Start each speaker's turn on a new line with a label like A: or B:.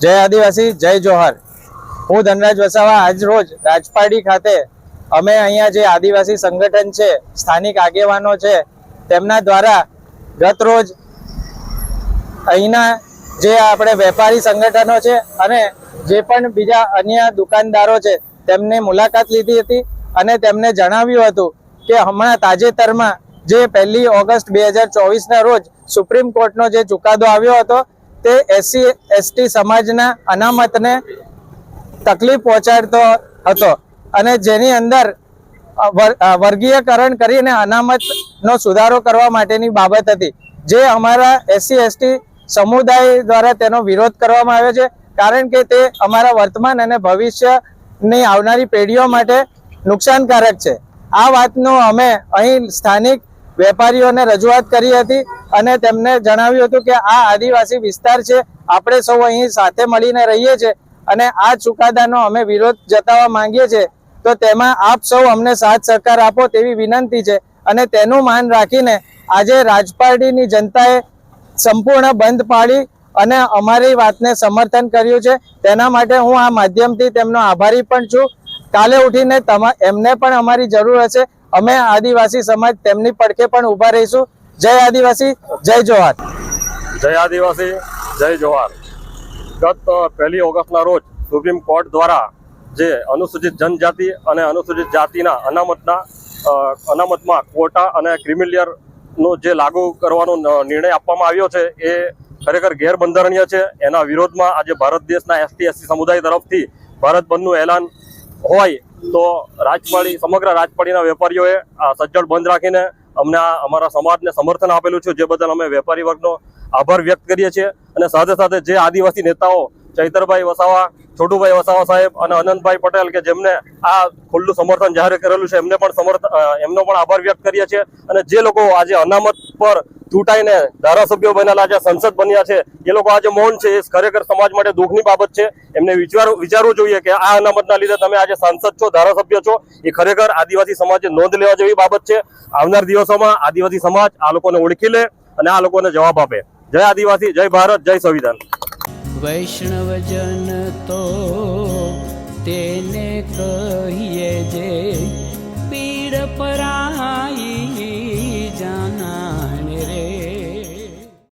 A: જય આદિવાસી, જય જોહર. હું ધનરાજ વસાવા આજ રોજ રાજપાડી ખાતે અમે અહીંયા જે આદિવાસી સંગઠન છે, સ્થાનિક આગેવાનો છે, તેમના દ્વારા ગત રોજ અહીંના જે આપણે વેપારી સંગઠનો છે અને જે પણ બીજા અન્ય દુકાનદારો છે, તેમની મુલાકાત લીધી હતી અને તેમને જણાવ્યું હતું કે હમણાં તાજેતરમાં જે પહેલી ઓગસ્ટ બે હજાર ચોવીસના રોજ સુપ્રીમ કોર્ટનો જે ચુકાદો આવ્યો હતો તે એસસી એસટી સમાજના અનામતને તકલીફ પહોંચાડતો હતો અને જેની અંદર વર્ગીયકરણ કરીને અનામતનો સુધારો કરવા માટેની બાબત હતી. જે અમારા એસસી એસટી સમુદાય દ્વારા તેનો વિરોધ કરવામાં આવ્યો છે. કારણ કે તે અમારા વર્તમાન અને ભવિષ્યની આવનારી પેઢીઓ માટે નુકસાનકારક છે. આ વાતનું અમે અહીં સ્થાનિક વેપારીઓને રજૂઆત કરી હતી અને તેમને જણાવ્યું હતું કે આ આદિવાસી વિસ્તાર છે, આપણે સૌ અહીં સાથે મળીને રહીએ છીએ અને આ ચુકાદાનો અમે વિરોધ જતાવવા માંગીએ છીએ. તો તેમાં આપ સૌ અમને સાથ સહકાર આપો તેવી વિનંતી છે અને તેનું માન રાખીને આજે રાજપારડીની જનતાએ સંપૂર્ણ બંધ પાડી અને અમારી વાતને સમર્થન કર્યું છે. તેના માટે હું આ માધ્યમથી તેમનો આભારી પણ છું. કાલે ઉઠીને એમને પણ અમારી જરૂર હશે. અમે આદિવાસી સમાજ તેમની પડખે પણ ઊભા રહીશું. જય આદિવાસી, જય જોહાર
B: જય આદિવાસી, જય જોહાર ગત પહેલી ઓગસ્ટના રોજ સુપ્રીમ કોર્ટ દ્વારા જે અનુસૂચિત જનજાતિ અને અનુસૂચિત જાતિના અનામતના અનામતમાં કોટા અને ક્રિમિલિયરનો જે લાગુ કરવાનો નિર્ણય આપવામાં આવ્યો છે, એ ખરેખર ગેરબંધારણીય છે. એના વિરોધમાં આજે ભારત દેશના એસટી, એસસી સમુદાય તરફથી ભારત બંધનું એલાન હોય તો રાજપાડી, સમગ્ર રાજપાડીના વેપારીઓએ આ સજ્જડ બંધ રાખીને અમને અમારા સમાજને સમર્થન આપેલું છે, જે બદલ અમે વેપારી વર્ગનો આભાર વ્યક્ત કરીએ છીએ. અને સાથે સાથે જે આદિવાસી નેતાઓ, ચૈતરભાઈ વસાવા, છોટુભાઈ વસાવા સાહેબ અને અનંતભાઈ પટેલ કે જેમને આ ખુલ્લું સમર્થન જાહેર કરેલું છે, એમને પણ સમર્થ એમનો પણ આભાર વ્યક્ત કરીએ છીએ. અને જે લોકો આજે અનામત પર ચૂંટાઈને ધારાસભ્યો બનેલા છે સંસદ બન્યા છે, એ લોકો આજે મૌન છે. એ ખરેખર સમાજ માટે દુઃખની બાબત છે. એમને વિચાર વિચારવું જોઈએ કે આ અનામતના લીધે તમે આજે સાંસદ છો, ધારાસભ્ય છો. એ ખરેખર આદિવાસી સમાજે નોંધ લેવા જેવી બાબત છે. આવનાર દિવસોમાં આદિવાસી સમાજ આ લોકોને ઓળખી લે અને આ લોકોને જવાબ આપે. જય આદિવાસી, જય ભારત, જય સંવિધાન.
C: વૈષ્ણવજન તો તેને કહીએ જે પીડ પરા